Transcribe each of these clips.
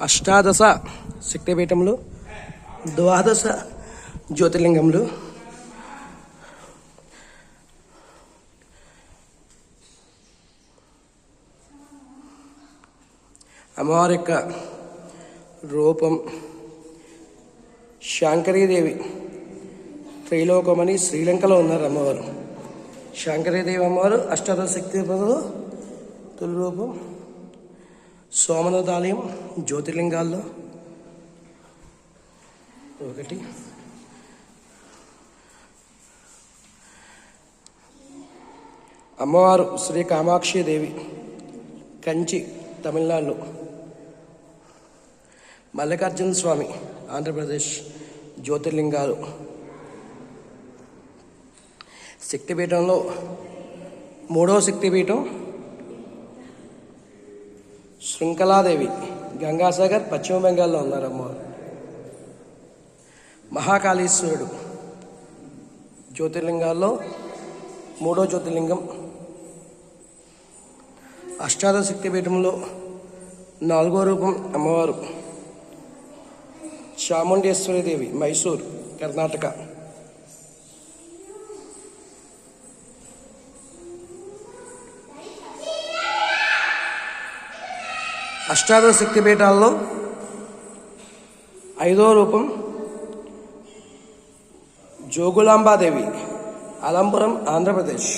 అష్టాదశ శక్తిపీఠములు ద్వాదశ జ్యోతిర్లింగములు అమ్మవారి యొక్క రూపం శాంకరీదేవి త్రైలోకమని శ్రీలంకలో ఉన్నారు అమ్మవారు. శాంకరీదేవి అమ్మవారు అష్టాదశ శక్తి పదలు తొలి రూపం సోమనాథాలయం జ్యోతిర్లింగాల్లో. ఒకటి. అమ్మవారు శ్రీ కామాక్షి దేవి కంచి తమిళనాడులో. మల్లికార్జున స్వామి ఆంధ్రప్రదేశ్ జ్యోతిర్లింగాలు. శక్తిపీఠంలో మూడవ శక్తిపీఠం శృంఖలాదేవి గంగాసాగర్ పశ్చిమ బెంగాల్లో ఉన్నారు అమ్మవారు మహాకాళేశ్వరుడు జ్యోతిర్లింగాల్లో మూడో జ్యోతిర్లింగం. అష్టాదశ శక్తిపీఠంలో నాలుగో రూపం అమ్మవారు. చాముండేశ్వరి దేవి మైసూర్ కర్ణాటక. అష్టాదశ శక్తిపీఠాల్లో ఐదో రూపం జోగులాంబాదేవి అలంపురం ఆంధ్రప్రదేశ్.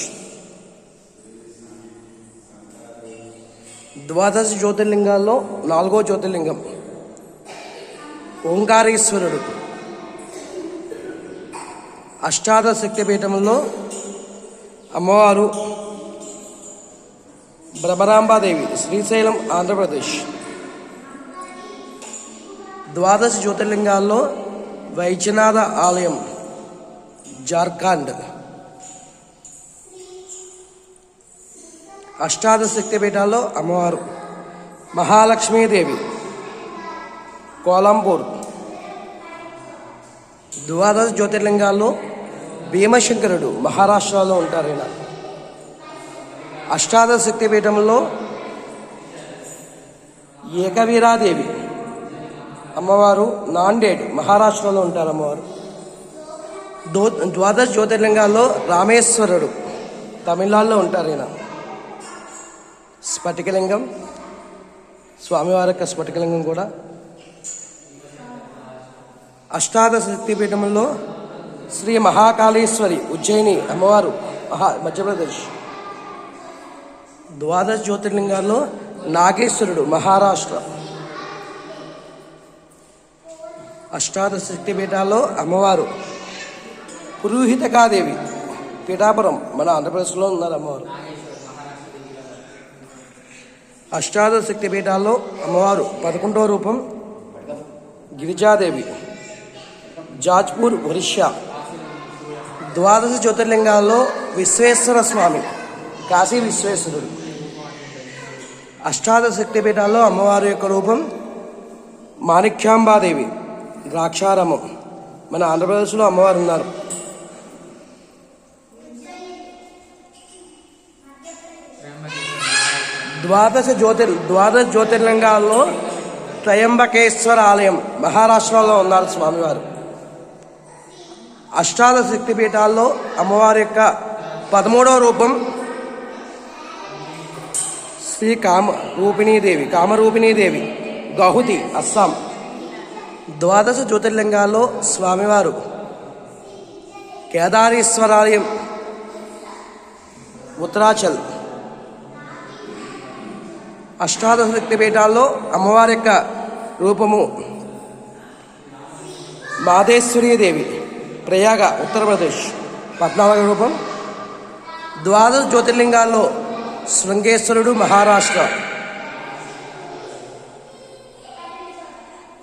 ద్వాదశ జ్యోతిర్లింగాల్లో నాలుగో జ్యోతిర్లింగం ఓంకారేశ్వరుడు. అష్టాదశ శక్తిపీఠంలో అమ్మవారు భ్రమరాంబాదేవి శ్రీశైలం ఆంధ్రప్రదేశ్. ద్వాదశ జ్యోతిర్లింగాల్లో వైద్యనాథ ఆలయం జార్ఖండ్. అష్టాదశ శక్తిపీఠాల్లో అమ్మవారు మహాలక్ష్మీదేవి కోలంపూర్ ద్వాదశ జ్యోతిర్లింగాల్లో భీమశంకరుడు మహారాష్ట్రలో ఉంటారు ఈయన. అష్టాదశ శక్తిపీఠంలో ఏకవీరాదేవి. అమ్మవారు నాండేడ్ మహారాష్ట్రలో ఉంటారు అమ్మవారు. దో ద్వాదశ జ్యోతిర్లింగాల్లో రామేశ్వరుడు తమిళనాడులో ఉంటారు ఈయన. స్ఫటికలింగం స్వామివారి యొక్క స్ఫటికలింగం కూడా. అష్టాదశ శక్తిపీఠంలో శ్రీ మహాకాళేశ్వరి ఉజ్జయిని అమ్మవారు మహా మధ్యప్రదేశ్. ద్వాదశ జ్యోతిర్లింగాల్లో నాగేశ్వరుడు మహారాష్ట్ర. అష్టాదశ శక్తిపీఠాల్లో అమ్మవారు పురోహితకాదేవి పీఠాపురం మన ఆంధ్రప్రదేశ్లో ఉన్నారు అమ్మవారు. అష్టాదశ శక్తిపీఠాల్లో అమ్మవారు పదకొండవ రూపం గిరిజాదేవి జాజ్పూర్ ఒరిస్సా. ద్వాదశ జ్యోతిర్లింగాల్లో విశ్వేశ్వర స్వామి కాశీ విశ్వేశ్వరుడు. అష్టాదశ శక్తిపీఠాల్లో అమ్మవారి యొక్క రూపం మాణిక్యాంబాదేవి ద్రాక్షారామం. మన ఆంధ్రప్రదేశ్లో అమ్మవారు ఉన్నారు. ద్వాదశ జ్యోతిర్ ద్వాదశ జ్యోతిర్లింగాల్లో త్రయంబకేశ్వర ఆలయం మహారాష్ట్రలో ఉన్నారు స్వామివారు. అష్టాదశ శక్తిపీఠాల్లో అమ్మవారి యొక్క పదమూడవ రూపం శ్రీ కామ రూపిణీదేవి కామరూపిణీదేవి గహుతి అస్సాం. ద్వాదశ జ్యోతిర్లింగాల్లో స్వామివారు కేదారేశ్వరాలయం ఉత్తరాచల్ అష్టాదశ శక్తిపీఠాల్లో అమ్మవారి యొక్క రూపము మాదేశ్వరీదేవి ప్రయాగ ఉత్తరప్రదేశ్ పద్నాలుగు రూపం. ద్వాదశ జ్యోతిర్లింగాల్లో శృంగేశ్వరుడు మహారాష్ట్ర.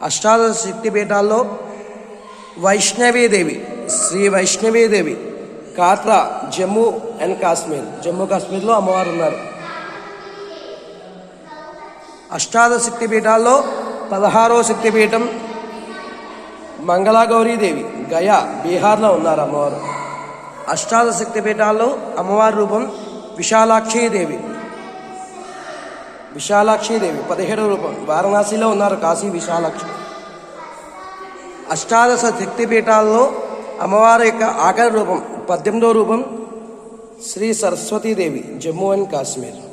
అష్టాదశ శక్తిపీఠాల్లో వైష్ణవీదేవి శ్రీ వైష్ణవీదేవి కాత్రా జమ్మూ అండ్ కాశ్మీర్. జమ్మూ కాశ్మీర్లో అమ్మవారు ఉన్నారు. అష్టాదశ శక్తిపీఠాల్లో పదహారో శక్తిపీఠం మంగళాగౌరీదేవి గయా బీహార్లో ఉన్నారు అమ్మవారు. అష్టాదశ శక్తిపీఠాల్లో అమ్మవారి రూపం విశాలాక్షీదేవి. విశాలాక్షీదేవి. పదిహేడు రూపం. వారణాసిలో ఉన్నారు కాశీ విశాలాక్షి. అష్టాదశ శక్తిపీఠాల్లో అమ్మవారి యొక్క ఆఖరి రూపం పద్దెనిమిదో రూపం శ్రీ సరస్వతీదేవి జమ్మూ అండ్ కాశ్మీర్.